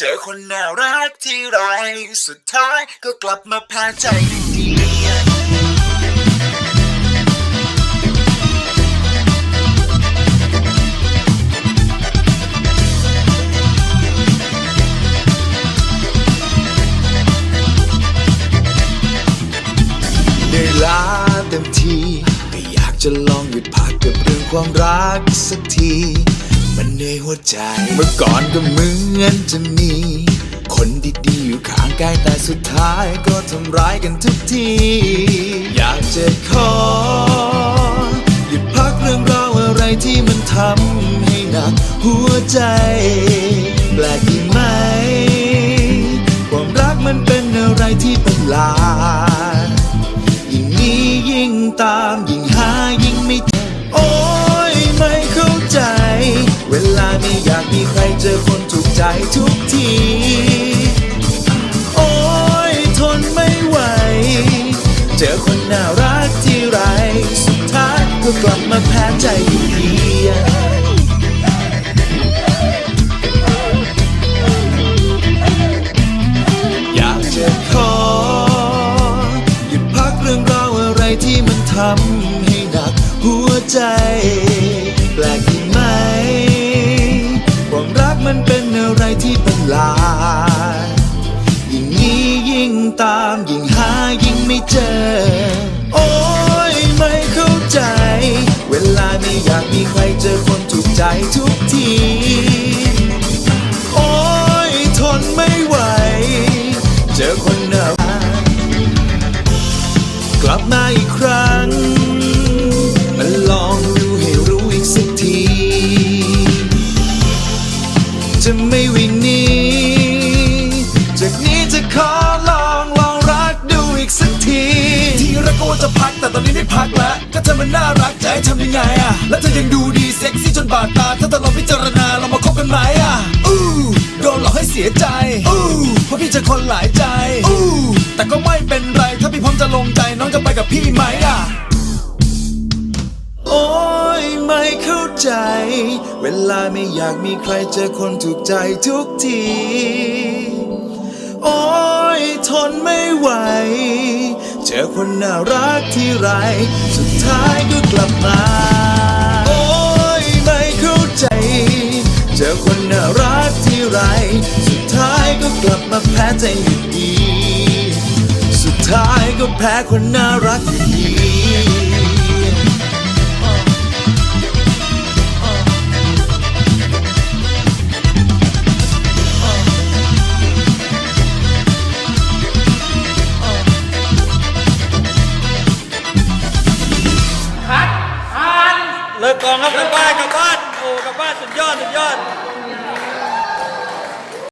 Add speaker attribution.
Speaker 1: เจอคนน่ารักที่ไรสุดท้ายก็กลับมาแพ้ใจอยู่ดีได้ลาเต็มทีก็อยากจะลองหยุดพักกับเรื่องความรักสักที มันในหัวใจ เมื่อก่อนก็เหมือนจะมี คนดีๆอยู่ข้างกายแต่สุดท้ายก็ทำร้ายกันทุกที อยากจะขอ หยุดพักเรื่องราวอะไรที่มันทำให้หนักหัวใจ แปลกดีไหม ความรักมันเป็นอะไรที่ประหลาดยิ่งนี้ยิ่งตามยิ่ง ไม่อยากมีใครเจอคนถูกใจทุกที โอ้ยทนไม่ไหว เจอคนน่ารักที่ไร สุดท้ายก็กลับมาแพ้ใจอยู่ดีอยากจะขอ หยุดพักเรื่องราวอะไรที่มันทำให้หนักหัวใจแปลก ที่ประหลาย ยิ่งนี้ยิ่งตามยิ่งหายิ่งไม่เจอ โอ้ยไม่เข้าใจ เวลาไม่อยากมีใครเจอคนถูกใจทุกที โอ้ยทนไม่ไหว เจอคนน่า
Speaker 2: แต่ตอนนี้ไม่พักแล้วก็เธอมันน่ารักจะให้ทำยังไงอะแล้วเธอยังดูดีเซ็กซี่จนบาดตา ถ้าแต่เราพิจารณาเรามาคบกันไหมอะอู้โดนหลอกให้เสียใจอู้เพราะพี่เจอคนหลายใจอู้แต่ก็ไม่เป็นไรถ้าพี่พร้อมจะลงใจน้องจะไปกับพี่ไหมอะ
Speaker 1: โอ้ยไม่เข้าใจ เวลาไม่อยากมีใครเจอคนถูกใจทุกที คนน่ารักที่ไร สุดท้ายก็กลับมา โอ้ยไม่เข้าใจ เจอคนน่ารักที่ไร สุดท้ายก็กลับมาแพ้ใจอยู่ดี สุดท้ายก็แพ้คนน่ารักอยู่ดี
Speaker 3: กองครับกลับบ้านกลับบ้านโอ้กลับบ้านสุดยอดสุดยอด